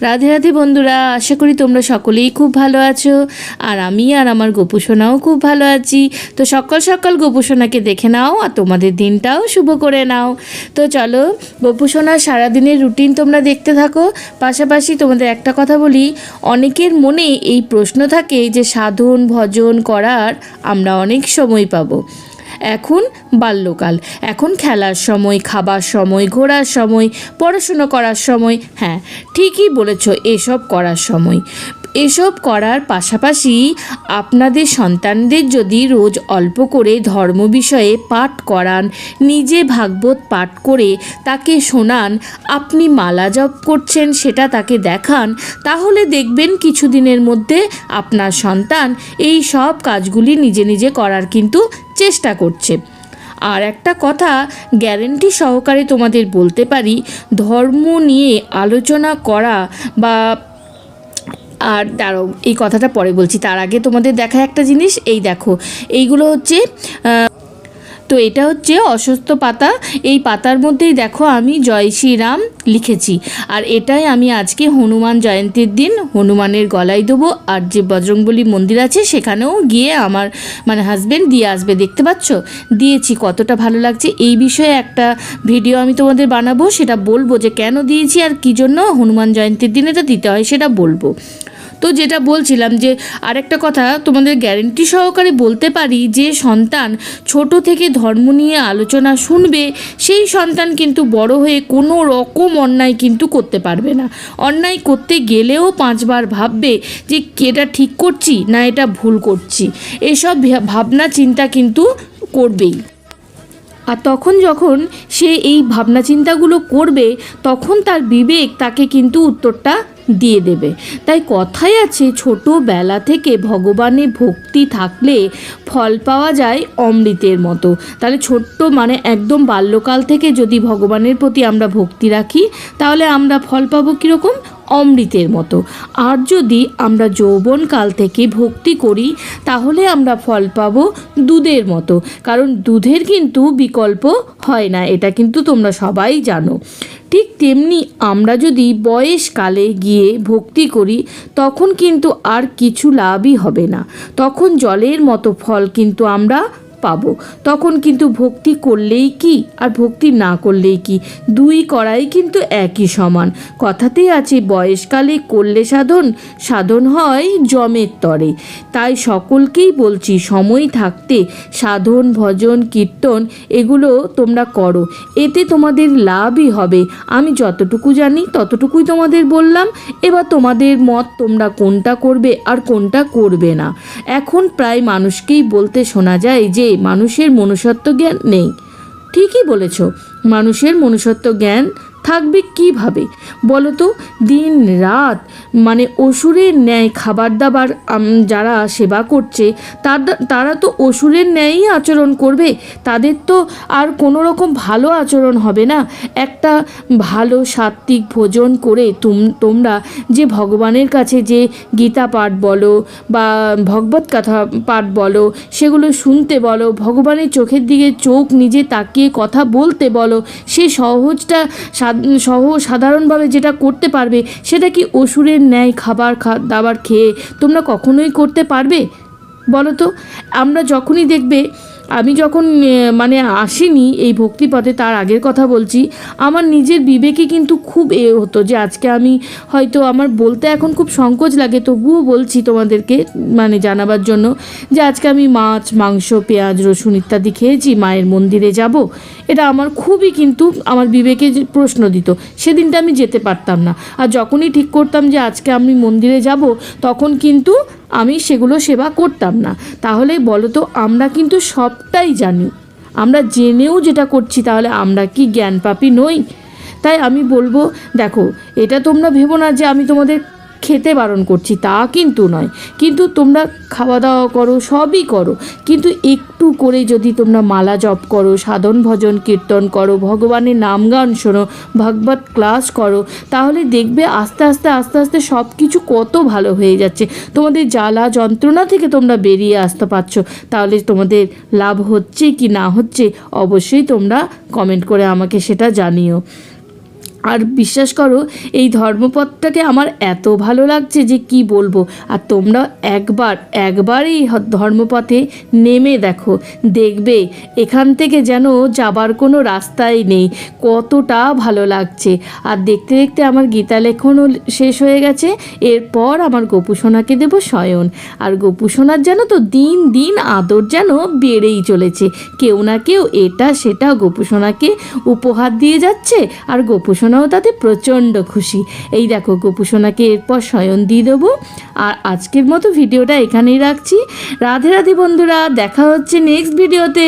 রাধে রাধে বন্ধুরা, আশা করি তোমরা সকলেই খুব ভালো আছো। আর আমি আর আমার গোপুসোনাও খুব ভালো আছি। তো সকাল সকাল গোপুসোনাকে দেখে নাও আর তোমাদের দিনটাও শুভ করে নাও। তো চলো গোপুসোনার সারাদিনের রুটিন তোমরা দেখতে থাকো। পাশাপাশি তোমাদের একটা কথা বলি, অনেকের মনে এই প্রশ্ন থাকে যে সাধন, ভজন করার আমরা অনেক সময় পাবো। এখন বাল্যকাল। এখন খেলার সময়, খাবার সময়, ঘোরার সময়, পড়াশুনো করার সময় হ্যাঁ ঠিকই বলেছ, এসব করার সময়। এসব করার পাশাপাশি আপনাদের সন্তানদের যদি রোজ অল্প করে ধর্ম বিষয়ে পাঠ করান, নিজে ভাগবত পাঠ করে তাকে শোনান, আপনি মালা জপ করছেন, সেটা তাকে দেখান, তাহলে দেখবেন কিছুদিনের মধ্যে আপনার সন্তান এই সব কাজগুলি নিজে নিজে করার কিন্তু চেষ্টা করছে। আর একটা কথা গ্যারেন্টি সহকারে তোমাদের বলতে পারি, ধর্ম নিয়ে আলোচনা করা বা আর দাঁড়াও, এই কথাটা পরে বলছি। তার আগে তোমাদের দেখা একটা জিনিস, এই দেখো, এইগুলো হচ্ছে তো এটা হচ্ছে অসুস্থ পাতা। এই পাতার মধ্যেই দেখো, আমি জয় শ্রীরাম লিখেছি। আর এটাই আমি আজকে হনুমান জয়ন্তীর দিন, হনুমানের গলায় দেবো। আর যে বজরংবলী মন্দির আছে, সেখানেও গিয়ে আমার মানে হাজবেন্ড দিয়ে আসবে, দেখতে পাচ্ছ? দিয়েছি, কতটা ভালো লাগছে। এই বিষয়ে একটা ভিডিও আমি তোমাদের বানাবো, সেটা বলব যে কেন দিয়েছি আর কী জন্য হনুমান জয়ন্তীর দিন এটা দিতে হয়, সেটা বলব। তো যেটা বলছিলাম যে আরেকটা কথা তোমাদের গ্যারেন্টি সহকারে বলতে পারি যে সন্তান ছোট থেকে ধর্ম নিয়ে আলোচনা শুনবে, সেই সন্তান কিন্তু বড় হয়ে কোনো রকম অন্যায় কিন্তু করতে পারবে না। অন্যায় করতে গেলেও পাঁচবার ভাববে যে এটা ঠিক করছি না এটা ভুল করছি। এসব ভাবনা চিন্তা কিন্তু করবেই। আর তখন যখন সে এই ভাবনা চিন্তাগুলো করবে, তখন তার বিবেক তাকে কিন্তু উত্তরটা দিয়ে দেবে। তাই কথাই আছে, ছোটোবেলা থেকে ভগবানে ভক্তি থাকলে ফল পাওয়া যায় অমৃতের মতো। তাহলে ছোট্ট মানে একদম বাল্যকাল থেকে যদি ভগবানের প্রতি আমরা ভক্তি রাখি, তাহলে আমরা ফল পাবো কীরকম? অমৃতের মতো। আর যদি আমরা যৌবনকাল থেকে ভক্তি করি, তাহলে আমরা ফল পাবো দুধের মতো। কারণ দুধের কিন্তু বিকল্প হয় না, এটা কিন্তু তোমরা সবাই জানো। ঠিক তেমনি আমরা যদি বয়সকালে গিয়ে ভক্তি করি, তখন কিন্তু আর কিছু লাভই হবে না। তখন জলের মতো ফল কিন্তু আমরা পাবো। তখন কিন্তু ভক্তি করলেই কি আর ভক্তি না করলেই কি? দুই করাই কিন্তু একই সমান। কথাতেই আছে, বয়সকালে করলে সাধন সাধন হয় জমের তরে। তাই সকলকেই বলছি, সময় থাকতে সাধন, ভজন, কীর্তন এগুলো তোমরা করো। এতে তোমাদের লাভই হবে। আমি যতটুকু জানি, ততটুকুই তোমাদের বললাম। এবার তোমাদের মত তোমরা কোনটা করবে আর কোনটা করবে না। এখন প্রায় মানুষকেই বলতে শোনা যায় যে মানুষের মনুষ্যত্ব জ্ঞান নেই। ঠিকই বলেছ মানুষের মনুষ্যত্ব জ্ঞান থাকবে কীভাবে? বলো তো দিন রাত মানে অসুরের ন্যায় খাবার দাবার যারা সেবা করছে তারা তো অসুরের ন্যায়ই আচরণ করবে, তাদের তো আর কোনো রকম ভালো আচরণ হবে না। একটা ভালো সাত্বিক ভোজন করে তুম, তোমরা যে ভগবানের কাছে যে গীতা পাঠ বলো বা ভগবত কথা পাঠ বলো, সেগুলো শুনতে বলো, ভগবানের চোখের দিকে চোখ নিজে তাকিয়ে কথা বলতে বলো, সে সহজটা সহ সাধারণভাবে যেটা করতে পারবে সেটা কি অসুরের ন্যায় খাবার দাবার খেয়ে তোমরা কখনোই করতে পারবে? বলো তো, আমরা যখনই দেখবে আমি যখন মানে আসিনি এই ভক্তিপথে, তার আগের কথা বলছি, আমার নিজের বিবেকে কিন্তু খুব এ হতো যে আজকে আমি হয়তো আমার বলতে এখন খুব সংকোচ লাগে, তবুও বলছি তোমাদেরকে মানে জানাবার জন্য যে আজকে আমি মাছ, মাংস, পেঁয়াজ, রসুন ইত্যাদি খেয়েছি, মায়ের মন্দিরে যাব। এটা আমার খুবই কিন্তু আমার বিবেকে প্রশ্ন দিত, সেদিনটা আমি যেতে পারতাম না। আর যখনই ঠিক করতাম যে আজকে আমি মন্দিরে যাব, তখন কিন্তু আমি সেগুলো সেবা করতাম না। তাহলে বলো তো আমরা কিন্তু সবটাই জানি। আমরা জেনেও যেটা করছি, তাহলে আমরা কি জ্ঞানপাপী নই? তাই আমি বলব, দেখো, এটা তোমরা ভেবো না যে আমি তোমাদের খেতে বারণ করছি, তা কিন্তু নয়। কিন্তু তোমরা খাওয়া দাওয়া করো, সবই করো। কিন্তু একটু করে যদি তোমরা মালা জপ করো, সাধন ভজন কীর্তন করো, ভগবানের নাম গান শোনো, ভাগবত ক্লাস করো, তাহলে দেখবে আস্তে আস্তে আস্তে আস্তে সব কিছু কত ভালো হয়ে যাচ্ছে। তোমাদের জ্বালা যন্ত্রণা থেকে তোমরা বেরিয়ে আসতে পারছ। তাহলে তোমাদের লাভ হচ্ছে কি না হচ্ছে অবশ্যই তোমরা কমেন্ট করে আমাকে সেটা জানিও। আর বিশ্বাস করো, এই ধর্মপথটাকে আমার এত ভালো লাগছে যে কি বলব। আর তোমরা একবার একবার এই ধর্মপথে নেমে দেখো। দেখবে, এখান থেকে যেন যাবার কোনো রাস্তাই নেই। কতটা ভালো লাগছে। আর দেখতে দেখতে আমার গীতা লেখনও শেষ হয়ে গেছে। এরপর আমার গোপুসোনাকে দেবো শয়ন। আর গোপুসোনার যেন তো দিন দিন আদর যেন বেড়েই চলেছে। কেউ না কেউ এটা, সেটা গোপুসোনাকে উপহার দিয়ে যাচ্ছে। আর গোপুসোনাও তাতে প্রচণ্ড খুশি। এই দেখো গোপুসোনাকে এরপর শয়ন দিয়ে দেবো। আর আজকের মতো ভিডিওটা এখানেই রাখছি। রাধে রাধে বন্ধুরা, দেখা হচ্ছে নেক্সট ভিডিওতে।